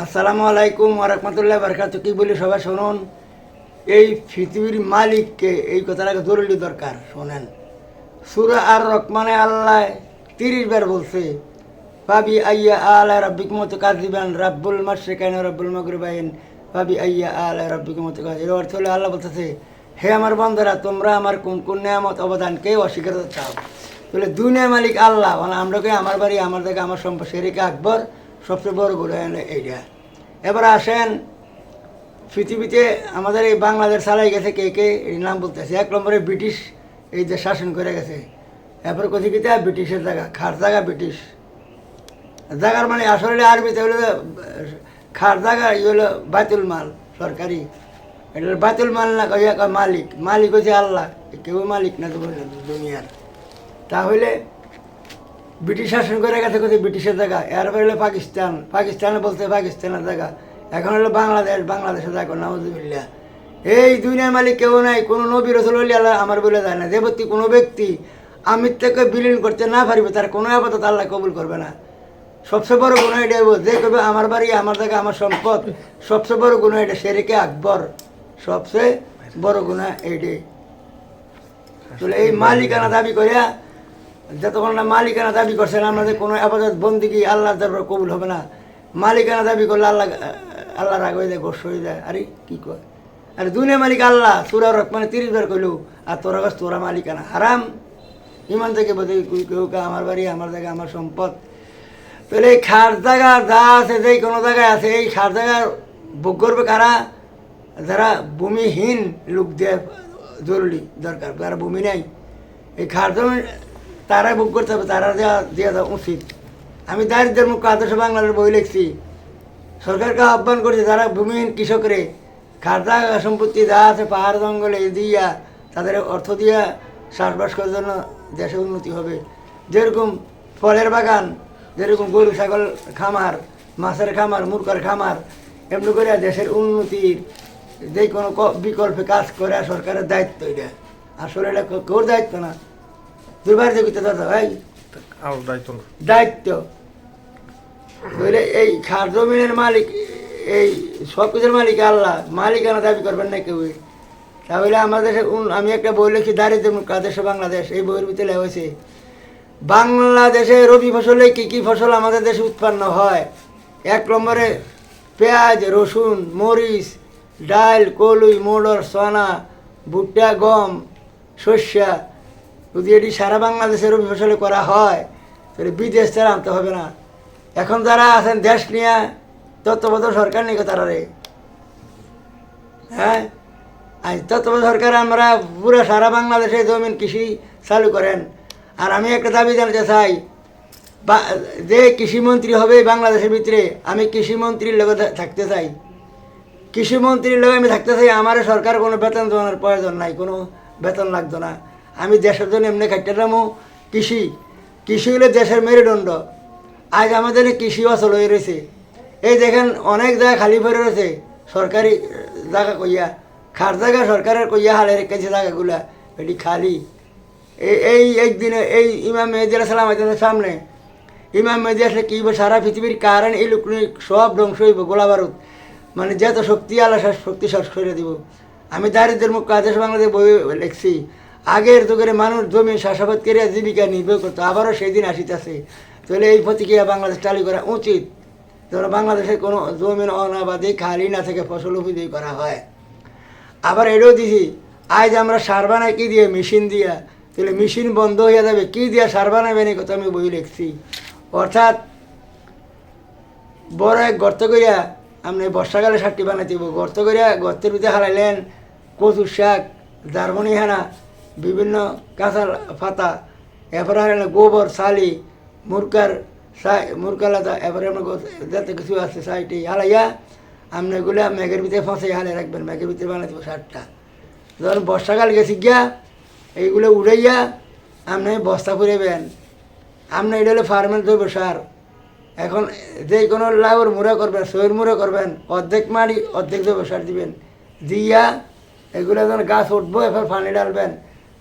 আসসালামু আলাইকুম ওরহমতুল্লাহ বারকাত কি বলি সবাই শুনুন? এই পৃথিবীর মালিককে এই কথাটাকে জরুরি দরকার, শোনেন। সুরা আর রকমানে আল্লাহ তিরিশ বার বলছে পাবি আইয়া আলা রব্বিক মতো কাজ দিবেন রাব্বুল মাসেকাইন রব্বুল মগরবাইন ভাবি আইয়া আলা রব্বিক মতো কাজ এর অর্থ হলো আল্লাহ বলতেছে, হে আমার বন্ধুরা তোমরা আমার কোন কোন নিয়ামত অবদানকে অস্বীকার চাও? তাহলে দুনিয়া মালিক আল্লাহ মানে আমরাকে আমার বাড়ি, আমার জায়গা, আমার সম্পদ সেরিকে আকবর সবচেয়ে বড়গুলো এইটা। এবার আসেন, পৃথিবীতে আমাদের এই বাংলাদেশ চালাই গেছে কে কে এই নাম বলতেছে। এক নম্বরে ব্রিটিশ, এই যে শাসন করে গেছে। এরপর কোথায় কিতে ব্রিটিশের জায়গা, খার জায়গা ব্রিটিশ। জায়গার মানে আসলে আরবিতে হলো, খার জায়গা, ই হলো বাতুল মাল, সরকারি। এটা বাতুল মাল না মালিক। মালিক হচ্ছে আল্লাহ, কেউ মালিক না দুনিয়া- দুনিয়ার। তাহলে ব্রিটিশ শাসন করে গেছে কোথায়? ব্রিটিশের জায়গা। এরপরে হলো পাকিস্তান। পাকিস্তানে বলতে পাকিস্তানের জায়গা। এখন হলো বাংলাদেশ। বাংলাদেশের জায়গা। নামজুবিল্লা এই দুনিয়ার মালিক কেউ নাই। কোনো নবী রসুল হলি আল্লাহ আমার বলে যায় না। ব্যক্তি, কোনো ব্যক্তি আমির থেকে বিলীন করতে না পারবে, তার কোনো আপাতত আল্লাহ কবুল করবে না। সবচেয়ে বড় গুণ এটা যে কবে আমার বাড়ি, আমার জায়গা, আমার সম্পদ, সবচেয়ে বড় গুণ এটা শেরিকে আকবর। সবচেয়ে বড় গুণা এইটাই এই মালিকানা দাবি করিয়া যতক্ষণ না মালিকানা দাবি করছেন আমাদের কোনো আপাতত বন্দিগি আল্লাহ দরবার কবুল হবে না? মালিকানা দাবি করলে আল্লাহ আল্লাহ রাগ হয়ে যায় গোস হয়ে যায়। আরে কি কয়? আরে দুনিয়া মালিক আল্লাহ তোরা মানে তিরিশ বার কইলু, আর তোরা গাছ তোরা মালিকানা, হারাম? ইমান থেকে বোধ কেউ আমার বাড়ি, আমার জায়গা, আমার সম্পদ। তাহলে এই খার জায়গা যা আছে, যেই কোনো জায়গায় আছে, এই খার জায়গা ভোগ করবে কারা? যারা ভূমিহীন লোক দেওয়া জরুরি, দরকার। যারা ভূমি নেই, এই খার জমি তারাই ভোগ করতে হবে, তারা দেওয়া দেওয়া উচিত। আমি দারিদ্রের মুখ আদর্শ বাংলার বই লিখছি। সরকারকে আহ্বান করছে, যারা ভূমিহীন কৃষকরে খাদ্যা সম্পত্তি যা আছে, পাহাড়, জঙ্গলে দিয়া তাদের অর্থ দিয়া চাষবাস করার জন্য দেশের উন্নতি হবে। যেরকম ফলের বাগান, যেরকম গরু, ছাগল খামার, মাছের খামার, মুরগার খামার, এমনি করে দেশের উন্নতির যে কোনো বিকল্পে কাজ করে সরকারের দায়িত্ব এটা। আসলে এটা ক- কেউর দায়িত্ব না। দুবার দেখিতে দাদা ভাই। দায়িত্ব বুঝলে এই খার জমিনের মালিক এই সব কিছুর মালিক আল্লাহ মালিকানা দাবি করবেন না কেউ। তাহলে আমাদের আমি একটা বই লিখছি দারিদ্র আদর্শ বাংলাদেশ? এই বইয়ের ভিতরে লেখা হয়েছে বাংলাদেশে রবি ফসলে কি কি ফসল আমাদের দেশে উৎপন্ন হয়? এক নম্বরে পেঁয়াজ রসুন মরিচ ডাল কলুই মোটর সোনা ভুট্টা গম শস্যা যদি এটি সারা বাংলাদেশে রবি ফসলে করা হয়, তাহলে বিদেশ ছাড়া আনতে হবে না। এখন যারা আছেন দেশ নিয়ে, তত্ত্বাবধায়ক সরকার নিয়ে তারা রে। হ্যাঁ? তত্ত্বাবধায়ক সরকার আমরা পুরো সারা বাংলাদেশে জমিন কৃষি চালু করেন। আর আমি একটা দাবি জানাতে চাই যে কৃষিমন্ত্রী হবে বাংলাদেশের ভিতরে, আমি কৃষিমন্ত্রীর লগে থাকতে চাই। কৃষিমন্ত্রীর লগে আমি থাকতে চাই, আমার সরকার কোনো বেতন দেওয়ার প্রয়োজন নাই, কোনো বেতন লাগতো না। আমি দেশের জন্য এমনি খাইতে নামো কৃষি কৃষি হলে দেশের মেরুদণ্ড। আজ আমাদের কৃষি অচল হয়ে রয়েছে। এই দেখেন অনেক জায়গা খালি পড়ে রয়েছে। সরকারি জায়গা কইয়া। খার জায়গা সরকারের কইয়া হালে রেখেছে জায়গাগুলা। এটি খালি। এই একদিনে এই ইমাম সালাম আজমের সামনে। ইমাম মেহেদি আসলে কী সারা পৃথিবীর কারণ, এই সব ধ্বংস হইব, গোলা বারুদ। মানে যত শক্তি সে শক্তি শেষ করে দিব। আমি দারিদ্রের মুখ আদেশ বাংলাদেশ বই লিখছি। আগের যুগের মানুষ জমি চাষাবাদ করে জীবিকা নির্ভর করতো, আবারও সেই দিন আসিতেছে। তাহলে এই প্রতিক্রিয়া বাংলাদেশ চালু করা উচিত। ধরো বাংলাদেশে কোনো জমিন অনাবাদী খালি না থেকে ফসল উপযোগী করা হয়। আবার এটাও দিছি, আজ আমরা সার বানাই কি দিয়ে? মেশিন দিয়া। তাহলে মেশিন বন্ধ হয়ে যাবে, কি দিয়া সার বানাবেন এই কথা আমি বই লিখছি। অর্থাৎ বড় এক গর্ত করিয়া আপনি বর্ষাকালে সারটি বানাইতে। গর্ত করিয়া গর্তের ভিতরে হারাইলেন কচুর শাক, জার্মনি হানা বিভিন্ন কাঁচা পাতা, এরপরে হারাইলেন গোবর, শালি মুরকার সাই মুরকালাদা এরপরে আপনার যাতে কিছু আছে সাইটি হালাইয়া আপনি এগুলা মেঘের ভিতরে ফাঁসে হালে রাখবেন, মেঘের ভিতরে বানাইতে হবে সারটা। ধরুন বর্ষাকাল গেছি গিয়া, এইগুলো উড়াইয়া আপনি বস্তা ফুরাইবেন আপনি এটা হলো ফার্মের জৈব সার। এখন যে কোনো লাউর মুড়া করবেন, সইয়ের মুড়া করবেন, অর্ধেক মারি অর্ধেক জৈব সার দিবেন। দিয়া এগুলো যখন গাছ উঠবো এবার পানি ডালবেন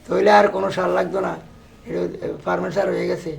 তৈলে আর কোনো সার লাগতো না। এটা ফার্মের সার হয়ে গেছে।